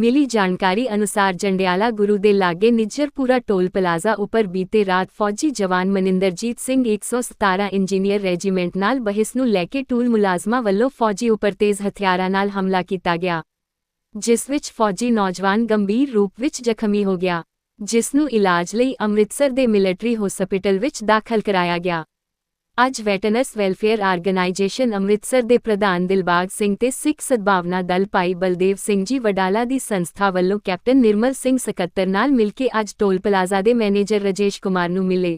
ਮਿਲੀ ਜਾਣਕਾਰੀ ਅਨੁਸਾਰ ਜੰਡਿਆਲਾ ਗੁਰੂ ਦੇ ਲਾਗੇ ਨਿੱਜਰਪੁਰਾ ਟੋਲ ਪਲਾਜ਼ਾ ਉੱਪਰ ਬੀਤੇ ਰਾਤ ਫੌਜੀ ਜਵਾਨ ਮਨਿੰਦਰਜੀਤ ਸਿੰਘ 117 ਇੰਜੀਨੀਅਰ ਰੈਜੀਮੈਂਟ ਨਾਲ ਬਹਿਸ ਨੂੰ ਲੈ ਕੇ ਟੂਲ ਮੁਲਾਜ਼ਮਾਂ ਵੱਲੋਂ ਫੌਜੀ ਉੱਪਰ ਤੇਜ਼ ਹਥਿਆਰਾਂ ਨਾਲ ਹਮਲਾ ਕੀਤਾ ਗਿਆ, ਜਿਸ ਵਿੱਚ ਫੌਜੀ ਨੌਜਵਾਨ ਗੰਭੀਰ ਰੂਪ ਵਿੱਚ ਜ਼ਖਮੀ ਹੋ ਗਿਆ, ਜਿਸ ਨੂੰ ਇਲਾਜ ਲਈ ਅੰਮ੍ਰਿਤਸਰ ਦੇ ਮਿਲਟਰੀ ਹਸਪਤਾਲ ਵਿੱਚ ਦਾਖਲ ਕਰਾਇਆ ਗਿਆ। ਅੱਜ ਵੈਟਰਨਸ ਵੈਲਫੇਅਰ ਆਰਗੇਨਾਈਜੇਸ਼ਨ ਅੰਮ੍ਰਿਤਸਰ ਦੇ ਪ੍ਰਧਾਨ ਦਿਲਬਾਗ ਸਿੰਘ ਤੇ ਸਿੱਖ ਸਦਭਾਵਨਾ ਦਲ ਭਾਈ ਬਲਦੇਵ ਸਿੰਘ ਜੀ ਵਡਾਲਾ ਦੀ ਸੰਸਥਾ ਵੱਲੋਂ ਕੈਪਟਨ ਨਿਰਮਲ ਸਿੰਘ ਸਕੱਤਰ ਨਾਲ ਮਿਲ ਕੇ ਅੱਜ ਟੋਲ ਪਲਾਜ਼ਾ ਦੇ ਮੈਨੇਜਰ ਰਜੇਸ਼ ਕੁਮਾਰ ਨੂੰ ਮਿਲੇ।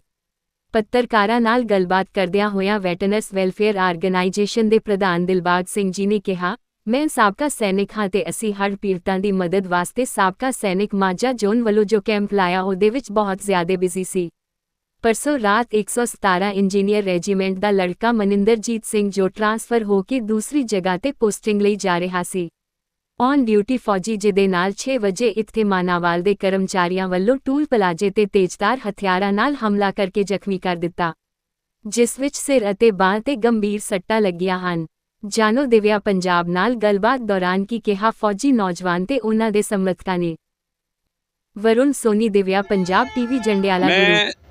ਪੱਤਰਕਾਰਾਂ ਨਾਲ ਗੱਲਬਾਤ ਕਰਦਿਆਂ ਹੋਇਆਂ ਵੈਟਰਨਸ ਵੈਲਫੇਅਰ ਆਰਗੇਨਾਈਜੇਸ਼ਨ ਦੇ ਪ੍ਰਧਾਨ ਦਿਲਬਾਗ ਸਿੰਘ ਜੀ ਨੇ ਕਿਹਾ, ਮੈਂ ਸਾਬਕਾ ਸੈਨਿਕ ਹਾਂ ਤੇ ਅਸੀਂ ਹੜ੍ਹ ਪੀੜਤਾਂ ਦੀ ਮਦਦ ਵਾਸਤੇ ਸਾਬਕਾ ਸੈਨਿਕ ਮਾਝਾ ਜ਼ੋਨ ਵੱਲੋਂ ਜੋ ਕੈਂਪ ਲਾਇਆ ਉਹਦੇ ਵਿੱਚ ਬਹੁਤ ਜ਼ਿਆਦਾ ਬਿਜ਼ੀ ਸੀ। ਪਰਸੋਂ ਰਾਤ 117 ਇੰਜੀਨੀਅਰ ਰੈਜੀਮੈਂਟ ਦਾ ਲੜਕਾ ਮਨਿੰਦਰਜੀਤ ਸਿੰਘ ਜੋ ਟਰਾਂਸਫਰ ਹੋ ਕੇ ਦੂਸਰੀ ਜਗ੍ਹਾ ਤੇ ਪੋਸਟਿੰਗ ਲਈ ਜਾ ਰਿਹਾ ਸੀ। ਔਨ ਡਿਊਟੀ ਫੌਜੀ ਜਿਹਦੇ ਨਾਲ 6 ਵਜੇ ਇੱਥੇ ਮਾਨਾਵਾਲ ਦੇ ਕਰਮਚਾਰੀਆਂ ਵੱਲੋਂ ਟੂਲ ਪਲਾਜੇ ਤੇ ਤੇਜ਼ਧਾਰ ਹਥਿਆਰਾਂ ਨਾਲ ਹਮਲਾ ਕਰਕੇ ਜ਼ਖਮੀ ਕਰ ਦਿੱਤਾ ਜਿਸ ਵਿੱਚ ਸਿਰ ਅਤੇ ਬਾਂਹ ਤੇ ਗੰਭੀਰ ਸੱਟਾਂ ਲੱਗੀਆਂ ਹਨ। ਜਾਨੋ ਦਿਵਿਆ ਪੰਜਾਬ ਨਾਲ ਗੱਲਬਾਤ ਦੌਰਾਨ ਕੀ ਕਿਹਾ ਫੌਜੀ ਨੌਜਵਾਨ ਤੇ ਉਹਨਾਂ ਦੇ ਸਮਰਥਕਾਂ ਨੇ। ਵਰੁਣ ਸੋਨੀ ਦਿਵਿਆ ਪੰਜਾਬ ਟੀਵੀ ਜੰਡਿਆਲਾ ਗੁਰੂ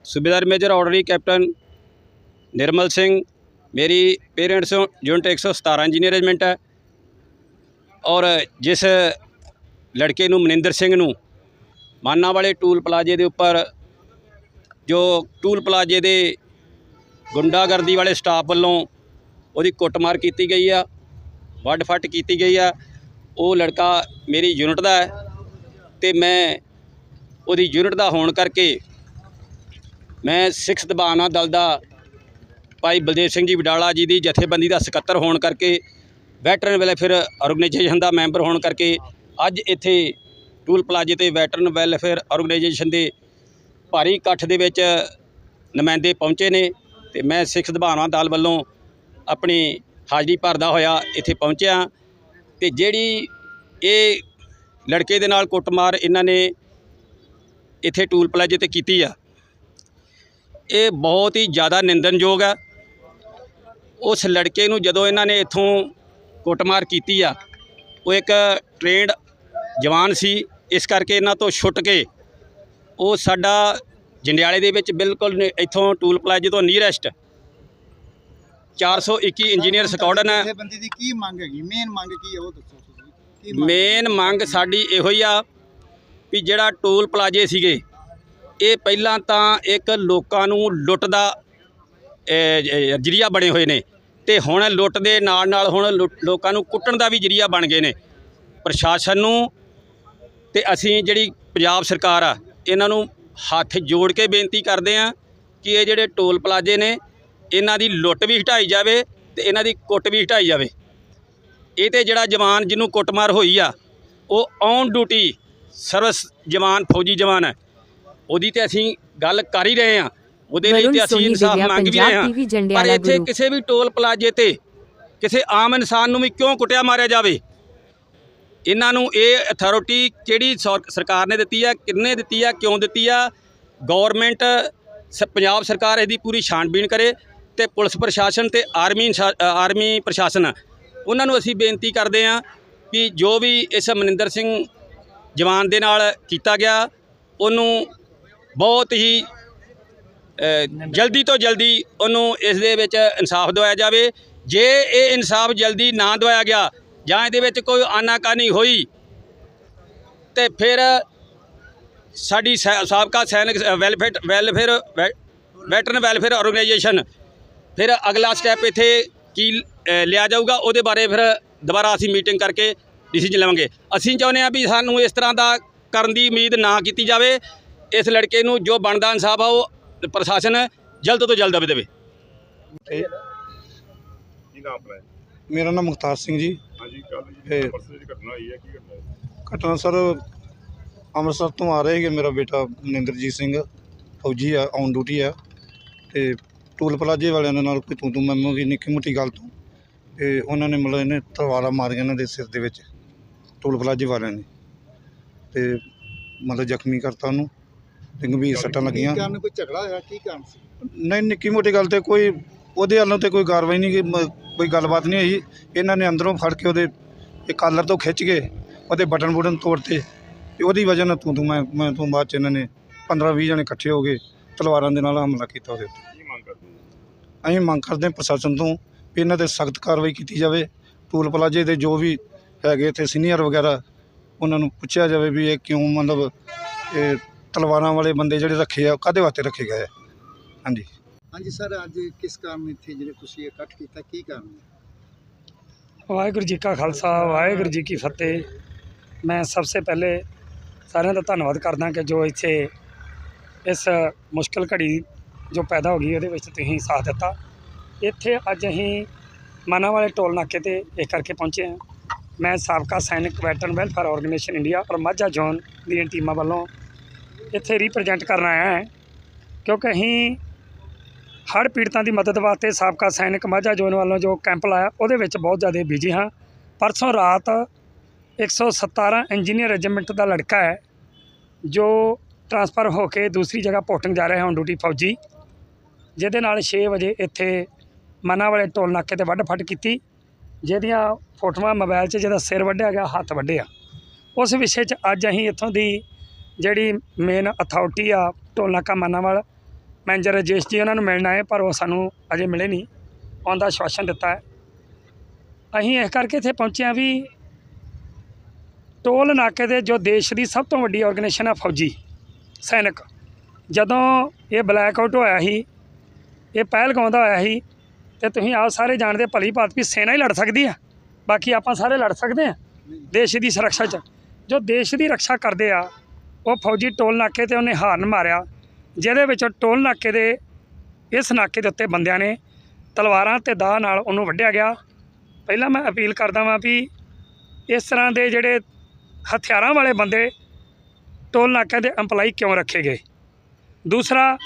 ਮੈਂ ਸੂਬੇਦਾਰ ਮੇਜਰ ਆਰਡਰੀ ਕੈਪਟਨ ਨਿਰਮਲ ਸਿੰਘ, ਮੇਰੀ ਪੇਰੈਂਟਸ ਯੂਨਿਟ 117 ਇੰਜੀਨੀਅਰ ਰੈਜੀਮੈਂਟ ਹੈ ਔਰ ਜਿਸ ਲੜਕੇ ਨੂੰ ਮਨਿੰਦਰ ਸਿੰਘ ਨੂੰ ਮਾਨਾ ਵਾਲੇ ਟੂਲ ਪਲਾਜੇ ਦੇ ਉੱਪਰ ਜੋ ਟੂਲ ਪਲਾਜੇ ਦੇ ਗੁੰਡਾਗਰਦੀ ਵਾਲੇ ਸਟਾਫ ਵੱਲੋਂ ਉਹਦੀ ਕੁੱਟਮਾਰ ਕੀਤੀ ਗਈ ਆ, ਵੱਡ ਫੱਟ ਕੀਤੀ ਗਈ ਆ, ਉਹ ਲੜਕਾ ਮੇਰੀ ਯੂਨਿਟ ਦਾ ਹੈ ਤੇ ਮੈਂ ਉਹਦੀ ਯੂਨਿਟ ਦਾ ਹੋਣ ਕਰਕੇ ਮੈਂ ਸਿੱਖ ਸਦਭਾਵਨਾ ਦਲ ਦਾ ਭਾਈ ਬਲਦੇਵ ਸਿੰਘ ਜੀ ਵਡਾਲਾ ਜੀ ਦੀ ਜਥੇਬੰਦੀ ਦਾ ਸਕੱਤਰ ਹੋਣ ਕਰਕੇ ਵੈਟਰਨ ਵੈਲਫੇਅਰ ਆਰਗੇਨਾਈਜੇਸ਼ਨ ਦਾ ਮੈਂਬਰ ਹੋਣ ਕਰਕੇ, ਅੱਜ ਇੱਥੇ ਟੂਲ ਪਲਾਜੇ ਤੇ ਵੈਟਰਨ ਵੈਲਫੇਅਰ ਆਰਗੇਨਾਈਜੇਸ਼ਨ ਦੇ ਭਾਰੀ ਇਕੱਠ ਦੇ ਵਿੱਚ ਨੁਮਾਇੰਦੇ ਪਹੁੰਚੇ ਨੇ ਤੇ ਮੈਂ ਸਿੱਖ ਸਦਭਾਵਨਾ ਦਲ ਵੱਲੋਂ ਆਪਣੀ ਹਾਜ਼ਰੀ ਭਰਦਾ ਹੋਇਆ ਇੱਥੇ ਪਹੁੰਚਿਆ। ਤੇ ਜਿਹੜੀ ਇਹ ਲੜਕੇ ਦੇ ਨਾਲ ਕੁੱਟਮਾਰ ਇਹਨਾਂ ਨੇ ਇੱਥੇ ਟੂਲ ਪਲਾਜੇ ਤੇ ਕੀਤੀ ਆ ਇਹ ਬਹੁਤ ਹੀ ਜ਼ਿਆਦਾ ਨਿੰਦਨਯੋਗ ਹੈ। ਉਸ ਲੜਕੇ ਨੂੰ ਜਦੋਂ ਇਹਨਾਂ ਨੇ ਇੱਥੋਂ ਕੁੱਟਮਾਰ ਕੀਤੀ ਆ ਉਹ ਇੱਕ ਟ੍ਰੇਨਡ ਜਵਾਨ ਸੀ। ਇਸ ਕਰਕੇ ਇਹਨਾਂ ਤੋਂ ਛੁੱਟ ਕੇ ਉਹ ਸਾਡਾ ਜੰਡਿਆਲੇ ਦੇ ਵਿੱਚ ਬਿਲਕੁਲ ਇੱਥੋਂ ਟੂਲ ਪਲਾਜੇ ਤੋਂ ਨੀਅਰੈਸਟ 421 ਇੰਜੀਨੀਅਰ ਸਕਾਡਨ ਹੈ। ਜਥੇਬੰਦੀ ਦੀ ਕੀ ਮੰਗ ਹੈਗੀ? ਮੇਨ ਮੰਗ ਕੀ ਹੈ ਉਹ ਦੱਸੋ ਮੇਨ ਮੰਗ ਸਾਡੀ ਇਹੋ ਹੀ ਆ ਵੀ ਜਿਹੜਾ ਟੋਲ ਪਲਾਜੇ ਸੀਗੇ ਇਹ ਪਹਿਲਾਂ ਤਾਂ ਇੱਕ ਲੋਕਾਂ ਨੂੰ ਲੁੱਟ ਦਾ ਜਰੀਆ ਬਣੇ ਹੋਏ ਨੇ ਤੇ ਹੁਣ ਲੁੱਟ ਦੇ ਨਾਲ ਨਾਲ ਹੁਣ ਲੁੱਟ- ਲੋਕਾਂ ਨੂੰ ਕੁੱਟਣ ਦਾ ਵੀ ਜਰੀਆ ਬਣ ਗਏ ਨੇ। ਪ੍ਰਸ਼ਾਸਨ ਨੂੰ ਤੇ ਅਸੀਂ ਜਿਹੜੀ ਪੰਜਾਬ ਸਰਕਾਰ ਆ, ਇਹਨਾਂ ਨੂੰ ਹੱਥ ਜੋੜ ਕੇ ਬੇਨਤੀ ਕਰਦੇ ਆ ਕਿ ਇਹ ਜਿਹੜੇ ਟੋਲ ਪਲਾਜੇ ਨੇ, ਇਹਨਾਂ ਦੀ ਲੁੱਟ ਵੀ ਹਟਾਈ ਜਾਵੇ ਤੇ ਇਹਨਾਂ ਦੀ ਕੁੱਟ ਵੀ ਹਟਾਈ ਜਾਵੇ। ਇਹ ਤੇ ਜਿਹੜਾ ਜਵਾਨ ਜਿਹਨੂੰ ਕੁੱਟਮਾਰ ਹੋਈ ਆ, ਉਹ ਔਨ ਡਿਊਟੀ ਸਰਵਿਸ ਜਵਾਨ, ਫੌਜੀ ਜਵਾਨ ਹੈ। ਉਹਦੀ ਤੇ ਅਸੀਂ ਗੱਲ ਕਰ ਹੀ ਰਹੇ ਆ ਉਹਦੇ ਲਈ ਤੇ ਅਸੀਂ ਇਨਸਾਫ ਮੰਗ ਵੀ ਰਹੇ ਹਾਂ। ਪਰ ਇੱਥੇ ਕਿਸੇ ਵੀ ਟੋਲ ਪਲਾਜੇ ਤੇ ਕਿਸੇ ਆਮ ਇਨਸਾਨ ਨੂੰ ਵੀ ਕਿਉਂ ਕੁੱਟਿਆ ਮਾਰਿਆ ਜਾਵੇ? ਇਹਨਾਂ ਨੂੰ ਇਹ ਅਥਾਰਟੀ ਕਿਹੜੀ ਸੌਰ- ਸਰਕਾਰ ਨੇ ਦਿੱਤੀ ਆ ਕਿੰਨੇ ਦਿੱਤੀ ਆ ਕਿਉਂ ਦਿੱਤੀ ਆ? ਗਵਰਨਮੈਂਟ ਪੰਜਾਬ ਸਰਕਾਰ ਇਹਦੀ ਪੂਰੀ ਛਾਣਬੀਣ ਕਰੇ ਤੇ ਪੁਲਿਸ ਪ੍ਰਸ਼ਾਸਨ ਤੇ ਆਰਮੀ ਆਰਮੀ ਪ੍ਰਸ਼ਾਸਨ। ਉਹਨਾਂ ਨੂੰ ਅਸੀਂ ਬੇਨਤੀ ਕਰਦੇ ਆ ਕਿ ਜੋ ਵੀ ਇਸ ਮਨਿੰਦਰ ਸਿੰਘ ਜਵਾਨ ਦੇ ਨਾਲ ਕੀਤਾ ਗਿਆ ਉਹਨੂੰ ਬਹੁਤ ਹੀ ਜਲਦੀ ਤੋਂ ਜਲਦੀ ਉਹਨੂੰ ਇਸ ਦੇ ਵਿੱਚ ਇਨਸਾਫ ਦਵਾਇਆ ਜਾਵੇ। ਜੇ ਇਹ ਇਨਸਾਫ ਜਲਦੀ ਨਾ ਦਵਾਇਆ ਗਿਆ, ਜਾਂ ਇਹਦੇ ਵਿੱਚ ਕੋਈ ਆਨਾਕਾਨੀ ਹੋਈ, ਤੇ ਫਿਰ ਸਾਡੀ ਸੈ- ਸਾਬਕਾ ਸੈਨਿਕ ਵੈਲਫੇਅਰ ਵੈਲਫੇਅਰ, ਵੈ- ਵੈਟਰਨ ਵੈਲਫੇਅਰ ਆਰਗੇਨਾਈਜੇਸ਼ਨ ਫਿਰ ਅਗਲਾ ਸਟੈਪ ਇੱਥੇ ਕੀ ਲਿਆ ਜਾਊਗਾ, ਉਹਦੇ ਬਾਰੇ ਫਿਰ ਦੁਬਾਰਾ ਅਸੀਂ ਮੀਟਿੰਗ ਕਰਕੇ ਡਿਸੀਜਨ ਲਵਾਂਗੇ। ਅਸੀਂ ਚਾਹੁੰਦੇ ਹਾਂ ਵੀ ਸਾਨੂੰ ਇਸ ਤਰ੍ਹਾਂ ਦਾ ਕਰਨ ਦੀ ਉਮੀਦ ਨਾ ਕੀਤੀ ਜਾਵੇ। ਇਸ ਲੜਕੇ ਨੂੰ ਜੋ ਬਣਦਾ ਇਨਸਾਫ ਆ ਉਹ ਪ੍ਰਸ਼ਾਸਨ ਜਲਦ ਤੋਂ ਜਲਦ ਦੇਵੇ। ਕੀ ਨਾਮ ਆਪਣਾ ਹੈ? ਮੇਰਾ ਨਾਮ ਮੁਖਤਾਰ ਸਿੰਘ ਜੀ। ਹਾਂਜੀ ਕੱਲ ਪਰਸੋਂ ਦੀ ਘਟਨਾ ਹੋਈ ਹੈ ਕੀ ਘਟਨਾ ਹੈ? ਘਟਨਾ ਸਰ ਅੰਮ੍ਰਿਤਸਰ ਤੋਂ ਆ ਰਹੇ ਹੈਗੇ ਮੇਰਾ ਬੇਟਾ ਮਨਿੰਦਰਜੀਤ ਸਿੰਘ ਫੌਜੀ ਆ ਔਨ ਡਿਊਟੀ ਆ। ਤੇ ਟੂਲ ਪਲਾਜੇ ਵਾਲਿਆਂ ਦੇ ਨਾਲ ਕੋਈ ਤੂੰ ਤੂੰ ਮੈਂ ਮੈਂ ਵੀ ਨਿੱਕੀ ਮੋਟੀ ਗੱਲ ਤੋਂ। ਤੇ ਉਹਨਾਂ ਨੇ ਮਤਲਬ ਇਹਨੇ ਤਲਵਾਰਾਂ ਮਾਰੀਆਂ ਇਹਨਾਂ ਦੇ ਸਿਰ ਦੇ ਵਿੱਚ ਟੂਲ ਪਲਾਜੇ ਵਾਲਿਆਂ ਨੇ। ਤੇ ਮਤਲਬ ਜ਼ਖਮੀ ਕਰਤਾ ਉਹਨੂੰ। ਗੰਭੀਰ ਸੱਟਾਂ ਲੱਗੀਆਂ। ਕਾਰਨ ਕੋਈ ਝਗੜਾ ਹੋਇਆ? ਕੀ ਕਾਰਨ ਸੀ? ਨਹੀਂ ਨਿੱਕੀ ਮੋਟੀ ਗੱਲ ਤੇ ਕੋਈ ਉਹਦੇ ਵੱਲੋਂ ਤੇ ਕੋਈ ਕਾਰਵਾਈ ਨਹੀਂ ਕਿ ਮ- ਕੋਈ ਗੱਲਬਾਤ ਨਹੀਂ ਹੋਈ। ਇਹਨਾਂ ਨੇ ਅੰਦਰੋਂ ਫੜ ਕੇ ਉਹਦੇ ਇਹ ਕਾਲਰ ਤੋਂ ਖਿੱਚ ਕੇ ਉਹਦੇ ਬਟਨ ਬੁਟਨ ਤੋੜਤੇ। ਤੇ ਉਹਦੀ ਵਜ੍ਹਾ ਨਾਲ ਤੂੰ ਤੂੰ ਮੈਂ ਮੈਂ ਤੋਂ ਬਾਅਦ ਚ ਇਹਨਾਂ ਨੇ 15 20 ਜਣੇ ਇਕੱਠੇ ਹੋ ਗਏ ਤਲਵਾਰਾਂ ਦੇ ਨਾਲ ਹਮਲਾ ਕੀਤਾ ਉਹਦੇ ਉੱਤੇ। ਕੀ ਮੰਗ ਕਰਦੇ ਹੋ? ਅਸੀਂ ਮੰਗ ਕਰਦੇ ਹਾਂ ਪ੍ਰਸ਼ਾਸਨ ਤੋਂ ਵੀ ਇਹਨਾਂ ਤੇ ਸਖਤ ਕਾਰਵਾਈ ਕੀਤੀ ਜਾਵੇ। ਟੂਲ ਪਲਾਜੇ ਦੇ ਜੋ ਵੀ ਹੈਗੇ ਇੱਥੇ ਸੀਨੀਅਰ ਵਗੈਰਾ ਉਹਨਾਂ ਨੂੰ ਪੁੱਛਿਆ ਜਾਵੇ ਵੀ ਇਹ ਕਿਉਂ ਮਤਲਬ ਇਹ ਤਲਵਾਰਾਂ ਵਾਲੇ ਬੰਦੇ ਜਿਹੜੇ ਰੱਖੇ ਆ ਕਾਦੇ ਵਾਸਤੇ ਰੱਖੇ ਗਏ ਆ? ਹਾਂਜੀ। ਹਾਂਜੀ ਸਰ ਅੱਜ ਕਿਸ ਕਾਰਨ ਇੱਥੇ ਜਿਹੜੇ ਤੁਸੀਂ ਇਕੱਠ ਕੀਤਾ? ਕੀ ਕਾਰਨ ਹੈ? ਵਾਹਿਗੁਰੂ ਜੀ ਕਾ ਖਾਲਸਾ ਵਾਹਿਗੁਰੂ ਜੀ ਕੀ ਫਤਿਹ। ਮੈਂ ਸਭ ਤੋਂ ਪਹਿਲੇ ਸਾਰਿਆਂ ਦਾ ਧੰਨਵਾਦ ਕਰਦਾ ਕਿ ਜੋ ਇੱਥੇ ਇਸ ਮੁਸ਼ਕਲ ਘੜੀ ਜੋ ਪੈਦਾ ਹੋ ਗਈ ਉਹਦੇ ਵਿੱਚ ਤੁਸੀਂ ਸਾਥ ਦਿੱਤਾ। ਇੱਥੇ ਅੱਜ ਅਸੀਂ ਮਾਨਾ ਵਾਲੇ ਟੋਲ ਨਾਕੇ ਤੇ ਇਹ ਕਰਕੇ ਪਹੁੰਚੇ ਹਾਂ। ਮੈਂ ਸਾਬਕਾ ਸੈਨਿਕ ਵੈਟਰਨ ਵੈਲਫੇਅਰ ਆਰਗੇਨਾਈਜੇਸ਼ਨ ਇੰਡੀਆ ਔਰ ਮਾਝਾ ਜ਼ੋਨ ਦੀਆਂ ਟੀਮਾਂ ਵੱਲੋਂ ਇੱਥੇ ਰਿਪਰੈਜ਼ੈਂਟ ਕਰਨ ਆਇਆ ਹਾਂ, ਕਿਉਂਕਿ ਅਸੀਂ ਹੜ੍ਹ ਪੀੜਤਾਂ ਦੀ ਮਦਦ ਵਾਸਤੇ ਸਾਬਕਾ ਸੈਨਿਕ ਮਾਝਾ ਜ਼ੋਨ ਵੱਲੋਂ ਜੋ ਕੈਂਪ ਲਾਇਆ, ਉਹਦੇ ਵਿੱਚ ਬਹੁਤ ਜ਼ਿਆਦਾ ਬਿਜ਼ੀ ਹਾਂ। ਪਰਸੋਂ ਰਾਤ 117 ਇੰਜੀਨੀਅਰ ਰੈਜੀਮੈਂਟ ਦਾ ਲੜਕਾ ਹੈ, ਜੋ ਟਰਾਂਸਫਰ ਹੋ ਕੇ ਦੂਸਰੀ ਜਗ੍ਹਾ ਪੋਸਟਿੰਗ ਜਾ ਰਿਹਾ ਹੈ ਔਨ ਡਿਊਟੀ ਫੌਜੀ, ਜਿਹਦੇ ਨਾਲ 6 ਵਜੇ ਇੱਥੇ ਮਨਾ ਵਾਲੇ ਟੋਲ ਨਾਕੇ ਤੇ ਵੱਢ ਫੱਟ ਕੀਤੀ, ਜਿਹਦੀਆਂ ਫੋਟੋਆਂ ਮੋਬਾਈਲ 'ਚ ਜਿਹਦਾ ਸਿਰ ਵੱਢਿਆ ਗਿਆ, ਹੱਥ ਵੱਢਿਆ ਉਸ ਵਿਸ਼ੇ 'ਚ ਅੱਜ ਅਸੀਂ ਇੱਥੋਂ ਦੀ ਜਿਹੜੀ ਮੇਨ ਅਥਾਰਟੀ ਆ ਢੋਲ ਨਾਕਾ ਮਾਨਾਵਾਲ ਮੈਨੇਜਰ ਰਜੇਸ਼ ਜੀ ਉਹਨਾਂ ਨੂੰ ਮਿਲਣਾ ਹੈ ਪਰ ਉਹ ਸਾਨੂੰ ਅਜੇ ਮਿਲੇ ਨਹੀਂ। ਆਉਣ ਦਾ ਆਸ਼ਵਾਸਨ ਦਿੱਤਾ ਹੈ। ਅਸੀਂ ਇਸ ਕਰਕੇ ਇੱਥੇ ਪਹੁੰਚੇ ਹਾਂ ਵੀ ਟੋਲ ਨਾਕੇ ਦੇ ਜੋ ਦੇਸ਼ ਦੀ ਸਭ ਤੋਂ ਵੱਡੀ ਆਰਗੇਨਾਈਜੇਸ਼ਨ ਆ ਫੌਜੀ, ਸੈਨਿਕ। ਜਦੋਂ ਇਹ ਬਲੈਕ ਆਊਟ ਹੋਇਆ ਸੀ, ਇਹ ਪਹਿਲਗਾਉਂ ਦਾ ਹੋਇਆ ਸੀ, ਤੇ ਤੁਸੀਂ ਆਪ ਸਾਰੇ ਜਾਣਦੇ ਭਲੀ ਭਾਤ ਵੀ ਸੈਨਾ ਹੀ ਲੜ ਸਕਦੀ ਆ। ਬਾਕੀ ਆਪਾਂ ਸਾਰੇ ਲੜ ਸਕਦੇ ਆ ਦੇਸ਼ ਦੀ ਸੁਰੱਖਿਆ 'ਚ। ਜੋ ਦੇਸ਼ ਦੀ ਰੱਖਿਆ ਕਰਦੇ ਆ ਉਹ ਫੌਜੀ ਟੋਲ ਨਾਕੇ ਤੇ ਉਹਨੇ ਹਾਰਨ ਮਾਰਿਆ, ਜਿਹਦੇ ਵਿੱਚ ਟੋਲ ਨਾਕੇ ਦੇ ਇਸ ਨਾਕੇ ਦੇ ਉੱਤੇ ਬੰਦਿਆਂ ਨੇ ਤਲਵਾਰਾਂ ਤੇ ਦਾਹ ਨਾਲ ਉਹਨੂੰ ਵੱਢਿਆ ਗਿਆ। ਪਹਿਲਾਂ ਮੈਂ ਅਪੀਲ ਕਰਦਾ ਵਾਂ ਵੀ ਇਸ ਤਰ੍ਹਾਂ ਦੇ ਜਿਹੜੇ ਹਥਿਆਰਾਂ ਵਾਲੇ ਬੰਦੇ ਟੋਲ ਨਾਕਿਆਂ ਦੇ EMPLOYE ਕਿਉਂ ਰੱਖੇ ਗਏ? ਦੂਸਰਾ,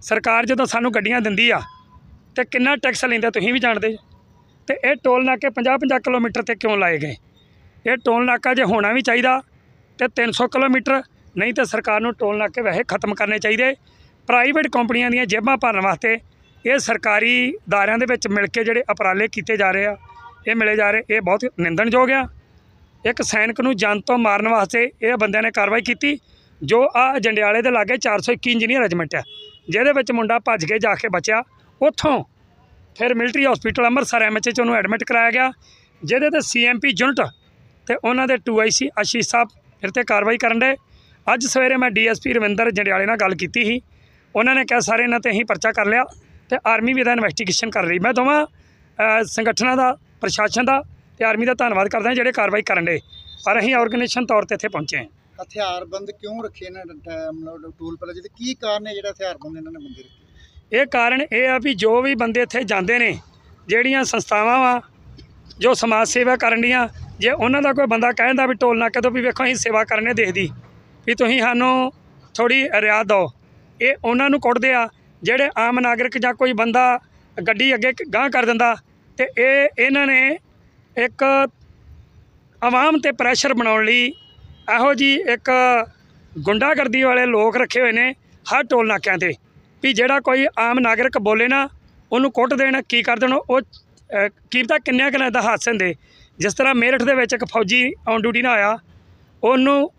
ਸਰਕਾਰ ਜਦੋਂ ਸਾਨੂੰ ਗੱਡੀਆਂ ਦਿੰਦੀ ਆ, ਤੇ ਕਿੰਨਾ ਟੈਕਸ ਲੈਂਦਾ ਤੁਸੀਂ ਵੀ ਜਾਣਦੇ? ਜੀ। ਤੇ ਇਹ ਟੋਲ ਨਾਕੇ 50-50 ਕਿਲੋਮੀਟਰ ਤੇ ਕਿਉਂ ਲਾਏ ਗਏ? ਇਹ ਟੋਲ ਨਾਕਾ ਜੇ ਹੋਣਾ ਵੀ ਚਾਹੀਦਾ ਤੇ 300 ਕਿਲੋਮੀਟਰ, ਨਹੀਂ ਤਾਂ ਸਰਕਾਰ ਨੂੰ ਟੋਲ ਨਾਕੇ ਵੈਸੇ ਖਤਮ ਕਰਨੇ ਚਾਹੀਦੇ। ਪ੍ਰਾਈਵੇਟ ਕੰਪਨੀਆਂ ਦੀਆਂ ਜੇਬਾਂ ਭਰਨ ਵਾਸਤੇ ਇਹ ਸਰਕਾਰੀ ਦਾਇਰਿਆਂ ਦੇ ਵਿੱਚ ਮਿਲ ਕੇ ਜਿਹੜੇ ਉਪਰਾਲੇ ਕੀਤੇ ਜਾ ਰਹੇ ਆ, ਇਹ ਮਿਲੇ ਜਾ ਰਹੇ, ਇਹ ਬਹੁਤ ਨਿੰਦਣਯੋਗ ਆ। ਇੱਕ ਸੈਨਿਕ ਨੂੰ ਜਨ ਤੋਂ ਮਾਰਨ ਵਾਸਤੇ ਇਹ ਬੰਦਿਆਂ ਨੇ ਕਾਰਵਾਈ ਕੀਤੀ, ਜੋ ਆ ਜੰਡਿਆਲੇ ਦੇ ਲਾਗੇ 421 ਇੰਜੀਨੀਅਰ ਰੈਜੀਮੈਂਟ ਆ, ਜਿਹਦੇ ਵਿੱਚ ਮੁੰਡਾ ਭੱਜ ਕੇ ਜਾ ਕੇ ਬਚਿਆ। ਉੱਥੋਂ ਫਿਰ ਮਿਲਟਰੀ ਹਸਪੀਟਲ ਅੰਮ੍ਰਿਤਸਰ ਐਮਐਚਏ ਚ ਉਹਨੂੰ ਐਡਮਿਟ ਕਰਾਇਆ ਗਿਆ, ਜਿਹਦੇ ਤੇ ਸੀਐਮਪੀ ਯੂਨਿਟ ਤੇ ਉਹਨਾਂ ਦੇ 2IC ਆਸ਼ੀਸ਼ ਸਾਹਿਬ ਫਿਰ ਤੇ ਕਾਰਵਾਈ ਕਰਨ ਦੇ। ਅੱਜ ਸਵੇਰੇ ਮੈਂ ਡੀਐਸਪੀ ਰਵਿੰਦਰ ਜੰਡਿਆਲੇ ਨਾਲ ਗੱਲ ਕੀਤੀ ਸੀ। ਉਹਨਾਂ ਨੇ ਕਿਹਾ ਸਾਰੇ ਇਹਨਾਂ ਤੇ ਅਸੀਂ ਪਰਚਾ ਕਰ ਲਿਆ ਤੇ ਆਰਮੀ ਵੀ ਇਹਦਾ ਇਨਵੈਸਟੀਗੇਸ਼ਨ ਕਰ ਰਹੀ। ਮੈਂ ਦੋਵਾਂ ਸੰਗਠਨਾਂ ਦਾ ਪ੍ਰਸ਼ਾਸਨ ਦਾ ਤੇ ਆਰਮੀ ਦਾ ਧੰਨਵਾਦ ਕਰਦਾ ਜਿਹੜੇ ਕਾਰਵਾਈ ਕਰਨ ਦੇ। ਪਰ ਅਸੀਂ ਆਰਗੇਨਾਈਜੇਸ਼ਨ ਤੌਰ ਤੇ ਇੱਥੇ ਪਹੁੰਚੇ ਹਾਂ। ਹਥਿਆਰਬੰਦ ਕਿਉਂ ਰੱਖੇ ਇਹਨਾਂ ਮਤਲਬ ਟੂਲ ਪਲਾਜੇ ਤੇ ਕੀ ਕਾਰਨ ਹੈ ਜਿਹੜਾ ਹਥਿਆਰਬੰਦ ਇਹਨਾਂ ਨੇ ਬੰਦੇ ਰੱਖੇ? ਇਹ ਕਾਰਨ ਇਹ ਆ ਵੀ ਜੋ ਵੀ ਬੰਦੇ ਇੱਥੇ ਜਾਂਦੇ ਨੇ ਜਿਹੜੀਆਂ ਸੰਸਥਾਵਾਂ ਵਾ ਜੋ ਸਮਾਜ ਸੇਵਾ ਕਰਨ ਡੀਆਂ ਜੇ ਉਹਨਾਂ ਦਾ ਕੋਈ ਬੰਦਾ ਕਹਿੰਦਾ ਵੀ ਟੋਲ ਨਾਕੇ ਤੋਂ ਵੀ ਵੇਖੋ, ਅਸੀਂ ਸੇਵਾ ਕਰਨੇ ਦੇਖਦੀ, ਵੀ ਤੁਸੀਂ ਸਾਨੂੰ ਥੋੜੀ ਰਿਆਤ ਦਿਓ। ਇਹ ਉਹਨਾਂ ਨੂੰ ਕੁੱਟਦੇ ਆ, ਜਿਹੜੇ ਆਮ ਨਾਗਰਿਕ ਜਾਂ ਕੋਈ ਬੰਦਾ ਗੱਡੀ ਅੱਗੇ ਗਾਂਹ ਕਰ ਦਿੰਦਾ ਤੇ ਇਹ, ਇਹਨਾਂ ਨੇ ਇੱਕ ਆਵਾਮ ਤੇ ਪ੍ਰੈਸ਼ਰ ਬਣਾਉਣ ਲਈ ਇਹੋ ਜੀ ਇੱਕ ਗੁੰਡਾਗਰਦੀ ਵਾਲੇ ਲੋਕ ਰੱਖੇ ਹੋਏ ਨੇ ਹਰ ਟੋਲ ਨਾਕਿਆਂ ਤੇ, ਵੀ ਜਿਹੜਾ ਕੋਈ ਆਮ ਨਾਗਰਿਕ ਬੋਲੇ ਨਾ, ਉਹਨੂੰ ਕੁੱਟ ਦੇਣ, ਕੀ ਕਰ ਦੇਣ, ਉਹ ਕੀਮਤਾਂ ਕੀ ਪਤਾ ਕਿੰਨਿਆਂ ਦਾ ਹਾਦਸੇ ਹੁੰਦੇ। ਜਿਸ ਤਰ੍ਹਾਂ ਮੇਰਠ ਦੇ ਵਿੱਚ ਇੱਕ ਫੌਜੀ ਔਨ ਡਿਊਟੀ ਨਾ ਆਇਆ ਉਹਨੂੰ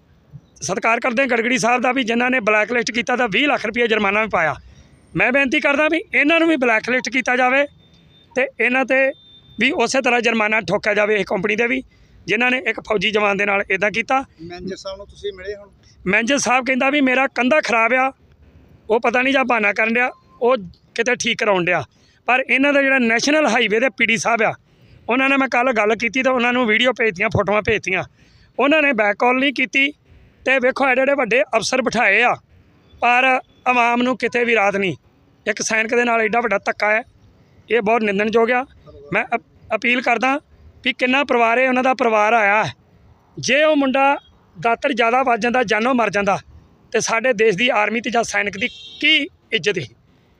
ਸਤਿਕਾਰ ਕਰਦੇ ਗੜਗੜੀ ਸਾਹਿਬ ਦਾ ਵੀ ਜਿਨ੍ਹਾਂ ਨੇ ਬਲੈਕ ਲਿਸਟ ਕੀਤਾ ਤਾਂ 20 ਲੱਖ ਰੁਪਏ ਜੁਰਮਾਨਾ ਵੀ ਪਾਇਆ। ਮੈਂ ਬੇਨਤੀ ਕਰਦਾ ਵੀ ਇਹਨਾਂ ਨੂੰ ਵੀ ਬਲੈਕ ਲਿਸਟ ਕੀਤਾ ਜਾਵੇ ਤੇ ਇਹਨਾਂ ਤੇ ਵੀ ਉਸੇ ਤਰ੍ਹਾਂ ਜੁਰਮਾਨਾ ਠੋਕਿਆ ਜਾਵੇ ਇਹ ਕੰਪਨੀ ਦੇ ਵੀ ਜਿਨ੍ਹਾਂ ਨੇ ਇੱਕ ਫੌਜੀ ਜਵਾਨ ਦੇ ਨਾਲ ਇਦਾਂ ਕੀਤਾ। ਮੈਨੇਜਰ ਸਾਹਿਬ ਨੂੰ ਤੁਸੀਂ ਮਿਲੇ ਹੁਣ? ਮੈਨੇਜਰ ਸਾਹਿਬ ਕਹਿੰਦਾ ਵੀ ਮੇਰਾ ਕੰਧਾ ਖਰਾਬ ਆ ਉਹ ਪਤਾ ਨਹੀਂ ਜਾਂ ਬਹਾਨਾ ਕਰਨ ਡਿਆ ਉਹ ਕਿਤੇ ਠੀਕ ਕਰਾਉਣ ਡਿਆ। ਪਰ ਇਹਨਾਂ ਦਾ ਜਿਹੜਾ ਨੈਸ਼ਨਲ ਹਾਈਵੇ ਦੇ ਪੀਡੀ ਸਾਹਿਬ ਆ ਉਹਨਾਂ ਨੇ ਮੈਂ ਕੱਲ ਗੱਲ ਕੀਤੀ ਤਾਂ ਉਹਨਾਂ ਨੂੰ ਵੀਡੀਓ ਭੇਜਤੀਆਂ, ਫੋਟੋਆਂ ਭੇਜਤੀਆਂ। ਉਹਨਾਂ ਨੇ ਬੈਕ ਕਾਲ ਨਹੀਂ ਕੀਤੀ ਤੇ ਵੇਖੋ ਐਡੇ ਐਡੇ ਵੱਡੇ ਅਫਸਰ ਬਿਠਾਏ ਆ, ਪਰ ਆਵਾਮ ਨੂੰ ਕਿਤੇ ਵੀ ਰਾਤ ਨਹੀਂ। ਇੱਕ ਸੈਨਿਕ ਦੇ ਨਾਲ ਐਡਾ ਵੱਡਾ ਧੱਕਾ ਹੈ, ਇਹ ਬਹੁਤ ਨਿੰਦਣਯੋਗ ਆ। ਮੈਂ ਅਪ- ਅਪੀਲ ਕਰਦਾ ਵੀ ਕਿੰਨਾ ਪਰਿਵਾਰ ਹੈ, ਉਹਨਾਂ ਦਾ ਪਰਿਵਾਰ ਆਇਆ ਜੇ ਉਹ ਮੁੰਡਾ ਦਾਤਰ ਜ਼ਿਆਦਾ ਵੱਜ ਜਾਂਦਾ, ਜਾਨੋਂ ਮਰ ਜਾਂਦਾ, ਤੇ ਸਾਡੇ ਦੇਸ਼ ਦੀ ਆਰਮੀ ਤੇ ਜਾਂ ਸੈਨਿਕ ਦੀ ਕੀ ਇੱਜ਼ਤ ਹੈ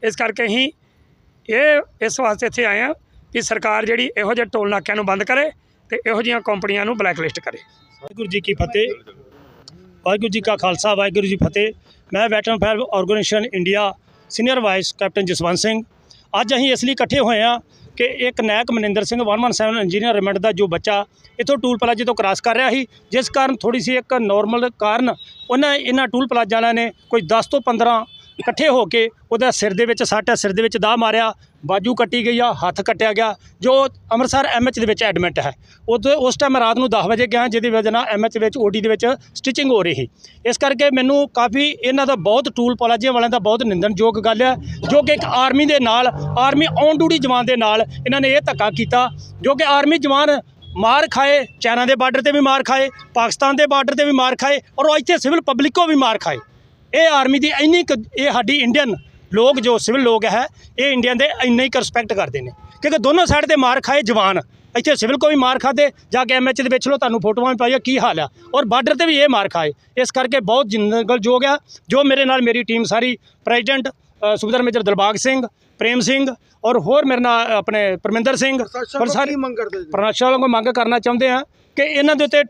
ਇਸ ਕਰਕੇ ਅਸੀਂ ਇਹ, ਇਸ ਵਾਸਤੇ ਇੱਥੇ ਆਏ ਆ ਕਿ ਸਰਕਾਰ ਜਿਹੜੀ ਇਹੋ ਜਿਹੇ ਟੋਲ ਨਾਕਿਆਂ ਨੂੰ ਬੰਦ ਕਰੇ ਤੇ ਇਹੋ ਜਿਹੀਆਂ ਕੰਪਨੀਆਂ ਨੂੰ ਬਲੈਕਲਿਸਟ ਕਰੇ। ਵਾਹਿਗੁਰੂ ਜੀ ਕੀ ਫਤਿਹ। ਵਾਹਿਗੁਰੂ ਜੀ ਕਾ ਖਾਲਸਾ, ਵਾਹਿਗੁਰੂ ਜੀ ਫਤਿਹ। ਮੈਂ veteran fire organisation India senior vice captain Jaswant Singh. ਅੱਜ ਅਸੀਂ ਇਸ ਲਈ ਇਕੱਠੇ ਹੋਏ ਹਾਂ ਕਿ ਇੱਕ ਨਾਇਕ ਮਨਿੰਦਰ ਸਿੰਘ 117 ਇੰਜੀਨੀਅਰ ਰਿਮੈਂਡ ਦਾ ਜੋ ਬੱਚਾ ਇੱਥੋਂ ਟੂਲ ਪਲਾਜ਼ੇ ਤੋਂ ਕ੍ਰਾਸ ਕਰ ਰਿਹਾ ਸੀ, ਜਿਸ ਕਾਰਨ ਥੋੜੀ ਸੀ ਇੱਕ ਨਾਰਮਲ ਕਾਰਨ, ਉਹਨਾਂ ਇਹਨਾਂ ਟੂਲ ਪਲਾਜ਼ਾ ਵਾਲਿਆਂ ਨੇ ਕੋਈ 10 ਤੋਂ 15 ਇਕੱਠੇ ਹੋ ਕੇ ਉਹਦਾ ਸਿਰ ਦੇ ਵਿੱਚ ਸੱਟ ਹੈ ਸਿਰ ਦੇ ਵਿੱਚ ਦਾਹ ਮਾਰਿਆ, ਬਾਜੂ ਕੱਟੀ ਗਈ ਆ, ਹੱਥ ਕੱਟਿਆ ਗਿਆ, ਜੋ ਅੰਮ੍ਰਿਤਸਰ ਐਮਐਚ ਦੇ ਵਿੱਚ ਐਡਮਿਟ ਹੈ। ਉਦੋਂ, ਉਸ ਟਾਈਮ ਰਾਤ ਨੂੰ 10 ਵਜੇ ਗਿਆ, ਜਿਹਦੀ ਵਜ੍ਹਾ ਨਾਲ ਐਮਐਚ ਵਿੱਚ ਓਡੀ ਦੇ ਵਿੱਚ ਸਟਿਚਿੰਗ ਹੋ ਰਹੀ ਸੀ। ਇਸ ਕਰਕੇ ਮੈਨੂੰ ਕਾਫੀ ਇਹਨਾਂ ਦਾ ਬਹੁਤ ਟੂਲ ਪਲਾਜੇ ਵਾਲਿਆਂ ਦਾ ਬਹੁਤ ਨਿੰਦਣਯੋਗ ਗੱਲ ਹੈ, ਜੋ ਕਿ ਇੱਕ ਆਰਮੀ ਦੇ ਨਾਲ ਆਰਮੀ ਔਨ ਡਿਊਟੀ ਜਵਾਨ ਦੇ ਨਾਲ ਇਹਨਾਂ ਨੇ ਇਹ ਧੱਕਾ ਕੀਤਾ, ਜੋ ਕਿ ਆਰਮੀ ਜਵਾਨ ਮਾਰ ਖਾਏ, ਚਾਈਨਾ ਦੇ ਬਾਰਡਰ ਤੇ ਵੀ ਮਾਰ ਖਾਏ, ਪਾਕਿਸਤਾਨ ਦੇ ਬਾਰਡਰ ਤੇ ਵੀ ਮਾਰ ਖਾਏ, ਔਰ ਉਹ ਇੱਥੇ ਸਿਵਲ ਪਬਲਿਕੋ ਵੀ ਮਾਰ ਖਾਏ। ਇਹ ਆਰਮੀ ਦੀ ਇੰਨੀ ਇਹ ਸਾਡੀ ਇੰਡੀਅਨ ਲੋਕ ਜੋ ਸਿਵਲ ਲੋਕ ਹੈ ਇਹ ਇੰਡੀਅਨ ਦੇ ਇੰਨੇ ਹੀ ਰਿਸਪੈਕਟ ਕਰਦੇ ਨੇ। ਕਿਉਂਕਿ ਦੋਨੋਂ ਸਾਈਡ ਤੇ ਮਾਰ ਖਾਏ ਜਵਾਨ। ਇੱਥੇ ਸਿਵਲ ਕੋ ਵੀ ਮਾਰ ਖਾਦੇ ਜਾ ਕੇ ਐਮਐਚ ਦੇ ਵਿੱਚ ਲੋ ਤੁਹਾਨੂੰ ਫੋਟੋਆਂ ਵੀ ਪਾਈਆਂ ਕੀ ਹਾਲ ਆ। ਔਰ ਬਾਰਡਰ ਤੇ ਵੀ ਇਹ ਮਾਰ ਖਾਏ। ਇਸ ਕਰਕੇ ਬਹੁਤ ਜਿੰਦਗਲਯੋਗ ਆ ਜੋ ਮੇਰੇ ਨਾਲ ਮੇਰੀ ਟੀਮ ਸਾਰੀ ਪ੍ਰੈਜ਼ੀਡੈਂਟ ਸੁਬੇਦਾਰ ਮੇਜਰ ਦਿਲਬਾਗ ਸਿੰਘ ਪ੍ਰੇਮ ਸਿੰਘ ਔਰ ਹੋਰ ਮੇਰੇ ਨਾਲ ਆਪਣੇ ਪਰਮਿੰਦਰ ਸਿੰਘ ਪਰ ਸਾਰੀ ਮੰਗ ਕਰਦੇ ਜੀ? ਪ੍ਰਸ਼ਾਸਨ ਵੱਲੋਂ ਮੰਗ ਕਰਨਾ ਚਾਹੁੰਦੇ ਆ ਕਿ ਇਹਨਾਂ ਦੇ ਉੱਤੇ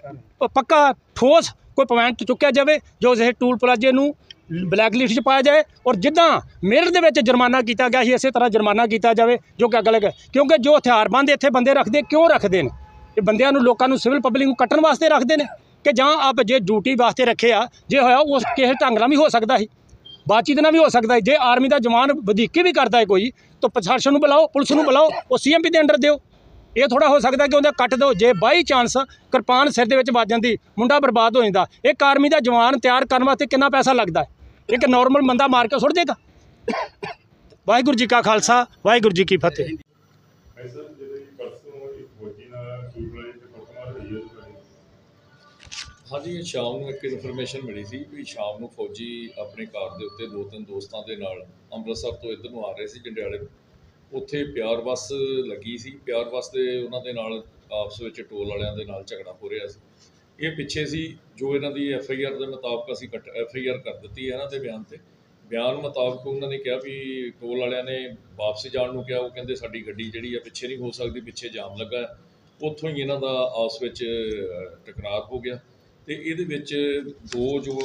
ਪੱਕਾ ਠੋਸ ਕੋਈ ਪੁਆਇੰਟ ਚੁੱਕਿਆ ਜਾਵੇ ਜੋ ਇਹ ਟੂਲ ਪਲਾਜੇ ਨੂੰ ਬਲੈਕ ਲਿਸਟ 'ਚ ਪਾਇਆ ਜਾਏ ਔਰ ਜਿੱਦਾਂ ਮੇਰਠ ਦੇ ਵਿੱਚ ਜੁਰਮਾਨਾ ਕੀਤਾ ਗਿਆ ਸੀ, ਇਸੇ ਤਰ੍ਹਾਂ ਜੁਰਮਾਨਾ ਕੀਤਾ ਜਾਵੇ, ਜੋ ਕਿ ਅਗਲੇ ਕਿਉਂਕਿ ਜੋ ਹਥਿਆਰਬੰਦ ਇੱਥੇ ਬੰਦੇ ਰੱਖਦੇ, ਕਿਉਂ ਰੱਖਦੇ ਨੇ? ਇਹ ਬੰਦਿਆਂ ਨੂੰ ਲੋਕਾਂ ਨੂੰ ਸਿਵਲ ਪਬਲਿਕ ਨੂੰ ਕੱਟਣ ਵਾਸਤੇ ਰੱਖਦੇ ਨੇ ਕਿ ਜਾਂ ਆਪ ਜੇ ਡਿਊਟੀ ਵਾਸਤੇ ਰੱਖੇ ਆ, ਜੇ ਹੋਇਆ ਉਸ ਕਿਸੇ ਢੰਗ ਨਾਲ ਵੀ ਹੋ ਸਕਦਾ ਸੀ, ਬਾਤਚੀਤ ਨਾਲ ਵੀ ਹੋ ਸਕਦਾ ਹੈ ਜੇ ਆਰਮੀ ਦਾ ਜਵਾਨ ਵਧੀਕੀ ਵੀ ਕਰਦਾ ਹੈ ਕੋਈ, ਤਾਂ ਪ੍ਰਸ਼ਾਸਨ ਨੂੰ ਬੁਲਾਓ, ਪੁਲਿਸ ਨੂੰ ਬੁਲਾਓ, ਉਹ ਸੀਐਮਪੀ ਦੇ ਅੰਡਰ ਦਿਓ। ਇਹ ਥੋੜਾ ਹੋ ਸਕਦਾ ਕਿ ਉਹਦਾ ਕੱਟ ਦਿਓ, ਜੇ ਬਾਈ ਚਾਂਸ ਕਿਰਪਾਨ ਸਿਰ ਦੇ ਵਿੱਚ ਵੱਜ ਜਾਂਦੀ, ਮੁੰਡਾ ਬਰਬਾਦ ਹੋ ਜਾਂਦਾ, ਇੱਕ ਆਰਮੀ ਦਾ ਜਵਾਨ ਤਿਆਰ ਕਰਨ ਵਾਸਤੇ ਕਿੰਨਾ ਪੈਸਾ ਲੱਗਦਾ ਹੈ? ਇੱਕ ਨਾਰਮਲ ਬੰਦਾ ਮਾਰ ਕੇ ਸੁੱਟ ਦੇਗਾ। ਵਾਹਿਗੁਰੂ ਜੀ ਕਾ ਖਾਲਸਾ, ਵਾਹਿਗੁਰੂ ਜੀ ਕੀ ਫਤਿਹ। ਹਾਂਜੀ, ਸ਼ਾਮ ਨੂੰ ਇੱਕ ਇਨਫੋਰਮੇਸ਼ਨ ਮਿਲੀ ਸੀ ਵੀ ਸ਼ਾਮ ਨੂੰ ਫੌਜੀ ਆਪਣੇ ਕਾਰ ਦੇ ਉੱਤੇ ਦੋ ਤਿੰਨ ਦੋਸਤਾਂ ਦੇ ਨਾਲ ਅੰਮ੍ਰਿਤਸਰ ਤੋਂ ਇੱਧਰ ਨੂੰ ਆ ਰਹੇ ਸੀ ਜੰਡਿਆਲੇ। ਉੱਥੇ ਪਿਆਰ ਬੱਸ ਲੱਗੀ ਸੀ। ਪਿਆਰ ਬੱਸ ਦੇ ਉਹਨਾਂ ਦੇ ਨਾਲ ਆਪਸ ਵਿੱਚ ਟੋਲ ਵਾਲਿਆਂ ਦੇ ਨਾਲ ਝਗੜਾ ਹੋ ਰਿਹਾ ਸੀ। ਇਹ ਪਿੱਛੇ ਸੀ, ਜੋ ਇਹਨਾਂ ਦੀ ਐਫ ਆਈ ਆਰ ਦੇ ਮੁਤਾਬਕ ਅਸੀਂ ਐਫ ਆਈ ਆਰ ਕਰ ਦਿੱਤੀ ਹੈ ਇਹਨਾਂ ਦੇ ਬਿਆਨ ਤੇ। ਬਿਆਨ ਮੁਤਾਬਕ ਉਹਨਾਂ ਨੇ ਕਿਹਾ ਵੀ ਟੋਲ ਵਾਲਿਆਂ ਨੇ ਵਾਪਸ ਜਾਣ ਨੂੰ ਕਿਹਾ, ਉਹ ਕਹਿੰਦੇ ਸਾਡੀ ਗੱਡੀ ਜਿਹੜੀ ਆ ਪਿੱਛੇ ਨਹੀਂ ਹੋ ਸਕਦੀ, ਪਿੱਛੇ ਜਾਮ ਲੱਗਾ ਉੱਥੋਂ ਹੀ ਇਹਨਾਂ ਦਾ ਆਪਸ ਵਿੱਚ ਟਕਰਾਅ ਹੋ ਗਿਆ। ਤੇ ਇਹਦੇ ਵਿੱਚ ਦੋ ਜੋ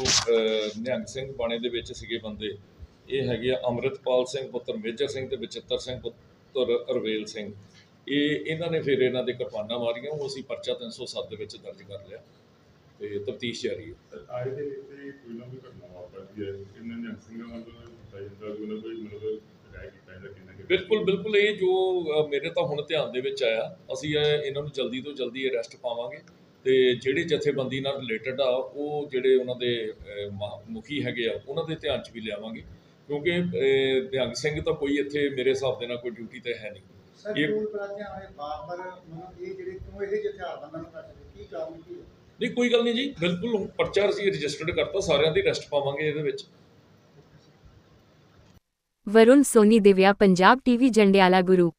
ਨਿਹੰਗ ਸਿੰਘ ਬਾਣੇ ਦੇ ਵਿੱਚ ਸੀਗੇ ਬੰਦੇ, ਇਹ ਹੈਗੇ ਆ ਅੰਮ੍ਰਿਤਪਾਲ ਸਿੰਘ ਪੁੱਤਰ, ਮੇਜਰ ਸਿੰਘ ਤੇ ਬਚਿੱਤਰ ਸਿੰਘ ਪੁੱਤਰ ਅਰਵੇਲ ਸਿੰਘ। ਇਹ, ਇਹਨਾਂ ਨੇ ਫਿਰ ਇਹਨਾਂ ਦੇ ਕਿਰਪਾਨਾਂ ਮਾਰੀਆਂ, ਉਹ ਅਸੀਂ ਪਰਚਾ 307 ਦੇ ਵਿੱਚ ਦਰਜ ਕਰ ਲਿਆ। ਤੇ ਤਫਤੀਸ਼ ਜਾਰੀ ਹੈ। ਆਏ ਦੇ ਵਿੱਚ ਇਹ ਕੋਈ ਨਾ ਕੋਈ ਘਟਨਾ ਵਾਪਰਦੀ ਹੈ। ਇਹਨਾਂ ਨੇ ਸਿੰਘਾਂ ਵੱਲੋਂ ਕੀਤਾ ਜਾਂਦਾ ਕੋਈ ਨਾ ਕੋਈ ਮਤਲਬ ਰਾਇ ਕੀਤਾ ਜਾਂਦਾ ਕਿੰਨਾ ਕਿ ਬਿਲਕੁਲ ਬਿਲਕੁਲ ਇਹ ਜੋ ਮੇਰੇ ਤਾਂ ਹੁਣ ਧਿਆਨ ਦੇ ਵਿੱਚ ਆਇਆ ਅਸੀਂ ਇਹ- ਇਹਨਾਂ ਨੂੰ ਜਲਦੀ ਤੋਂ ਜਲਦੀ ਅਰੈਸਟ ਪਾਵਾਂਗੇ ਤੇ ਜਿਹੜੇ ਜਥੇਬੰਦੀ ਨਾਲ ਰਿਲੇਟਡ ਆ ਉਹ ਜਿਹੜੇ ਉਹਨਾਂ ਦੇ ਮੁਖੀ ਹੈਗੇ ਆ ਉਹਨਾਂ ਦੇ ਧਿਆਨ 'ਚ ਵੀ ਲਿਆਵਾਂਗੇ। ਕਿਉਂਕਿ ਅ, ਨਿਹੰਗ ਸਿੰਘ ਤਾਂ ਕੋਈ ਇੱਥੇ ਮੇਰੇ ਹਿਸਾਬ ਦੇ ਨਾਲ ਕੋਈ ਡਿਊਟੀ ਤੇ ਹੈ ਨਹੀਂ। ਸਰ ਇਹ- ਟੂਲ ਪਲਾਜ਼ਿਆਂ ਵਾਲੇ ਬਾਰ-ਬਾਰ ਮਤਲਬ ਇਹ ਜਿਹੜੇ ਕਿਉਂ ਇਹ ਜਿਹੇ ਹਥਿਆਰਬੰਦਾਂ ਨੂੰ ਕੱਟਦੇ ਕੀ ਕਾਰਨ ਕੀ ਹੈ? ਨਹੀਂ, ਕੋਈ ਗੱਲ ਨਹੀਂ ਜੀ। ਬਿਲਕੁਲ ਪਰਚਾ ਅਸੀਂ ਰਜਿਸਟਰਡ ਕਰਤਾ, ਸਾਰਿਆਂ ਦੀ ਅਰੈਸਟ ਪਾਵਾਂਗੇ ਇਹਦੇ ਵਿੱਚ। ਵਰੁਣ ਸੋਨੀ ਦਿਵਿਆ ਪੰਜਾਬ ਟੀਵੀ ਜੰਡਿਆਲਾ ਗੁਰੂ।